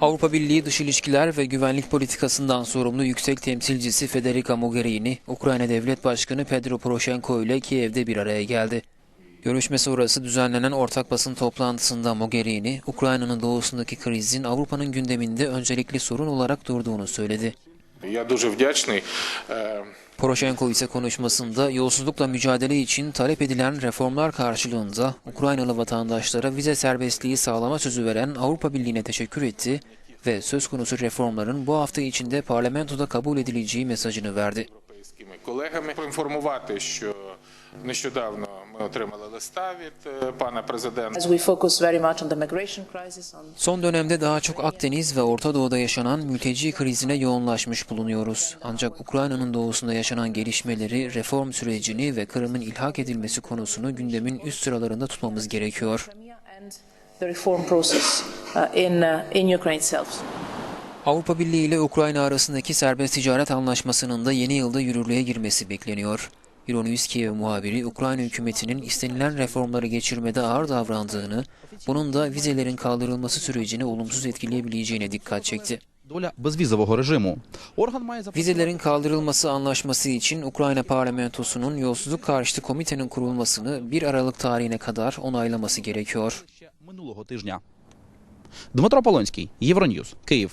Avrupa Birliği Dış İlişkiler ve Güvenlik Politikasından sorumlu Yüksek Temsilcisi Federica Mogherini, Ukrayna Devlet Başkanı Pedro Poroshenko ile Kiev'de bir araya geldi. Görüşme sonrası düzenlenen ortak basın toplantısında Mogherini, Ukrayna'nın doğusundaki krizin Avrupa'nın gündeminde öncelikli sorun olarak durduğunu söyledi. Я дуже вдячний. е, Poroshenko ise konuşmasında yolsuzlukla mücadele için talep edilen reformlar karşılığında Ukraynalı vatandaşlara vize serbestliği sağlama sözü veren Avrupa Birliği'ne teşekkür etti ve söz konusu reformların bu hafta içinde parlamentoda kabul edileceği mesajını verdi. європейськими колегами проінформувати, що нещодавно ми отримали листа від е, пана президента. As we focus very much on the migration crisis, on Son dönemde daha çok Akdeniz ve Orta Doğu'da yaşanan mülteci krizine yoğunlaşmış bulunuyoruz. Ancak Ukrayna'nın doğusunda yaşanan gelişmeleri, reform sürecini ve Kırım'ın ilhak edilmesi konusunu gündemin üst sıralarında tutmamız gerekiyor. Crimea and the reform process uh, in uh, in Ukraine itself. Avrupa Birliği ile Ukrayna arasındaki serbest ticaret anlaşmasının da yeni yılda yürürlüğe girmesi bekleniyor. Euronews'ki muhabiri Ukrayna hükümetinin istenilen reformları geçirmede ağır davrandığını, bunun da vizelerin kaldırılması sürecini olumsuz etkileyebileceğine dikkat çekti. Vizelerin kaldırılması anlaşması için Ukrayna parlamentosunun yolsuzluk karşıtı komitenin kurulmasını 1 Aralık tarihine kadar onaylaması gerekiyor. Dmytro Polonski, Euronews, Kyiv.